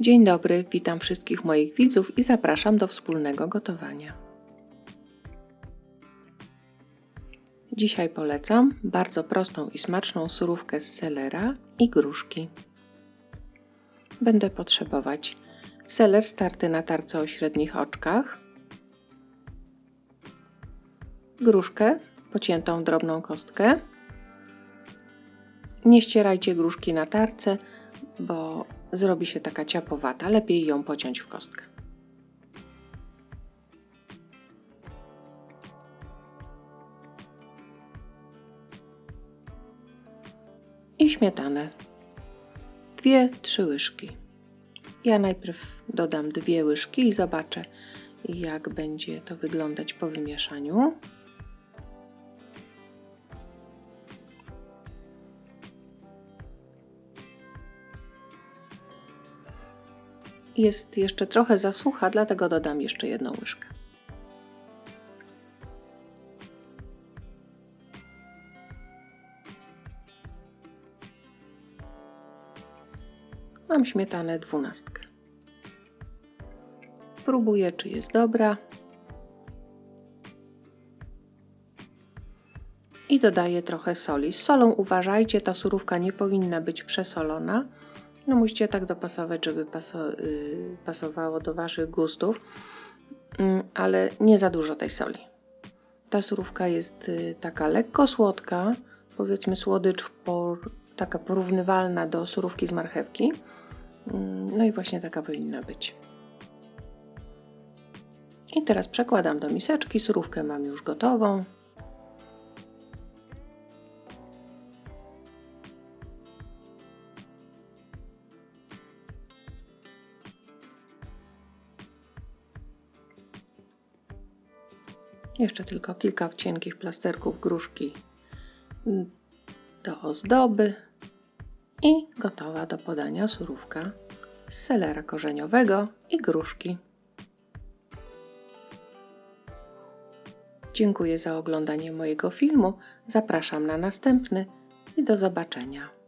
Dzień dobry, witam wszystkich moich widzów i zapraszam do wspólnego gotowania. Dzisiaj polecam bardzo prostą i smaczną surówkę z selera i gruszki. Będę potrzebować seler starty na tarce o średnich oczkach, gruszkę pociętą drobną kostkę. Nie ścierajcie gruszki na tarce, bo zrobi się taka ciapowata. Lepiej ją pociąć w kostkę. I śmietanę. Dwie, trzy łyżki. Ja najpierw dodam dwie łyżki i zobaczę, jak będzie to wyglądać po wymieszaniu. Jest jeszcze trochę za sucha, dlatego dodam jeszcze jedną łyżkę. Mam śmietanę dwunastkę. Próbuję, czy jest dobra. I dodaję trochę soli. Z solą uważajcie, ta surówka nie powinna być przesolona. No musicie tak dopasować, żeby paso yy, pasowało do Waszych gustów, yy, ale nie za dużo tej soli. Ta surówka jest yy, taka lekko słodka, powiedzmy słodycz por taka porównywalna do surówki z marchewki. No i właśnie taka powinna być. I teraz przekładam do miseczki. Surówkę mam już gotową. Jeszcze tylko kilka cienkich plasterków gruszki do ozdoby i gotowa do podania surówka z selera korzeniowego i gruszki. Dziękuję za oglądanie mojego filmu. Zapraszam na następny i do zobaczenia.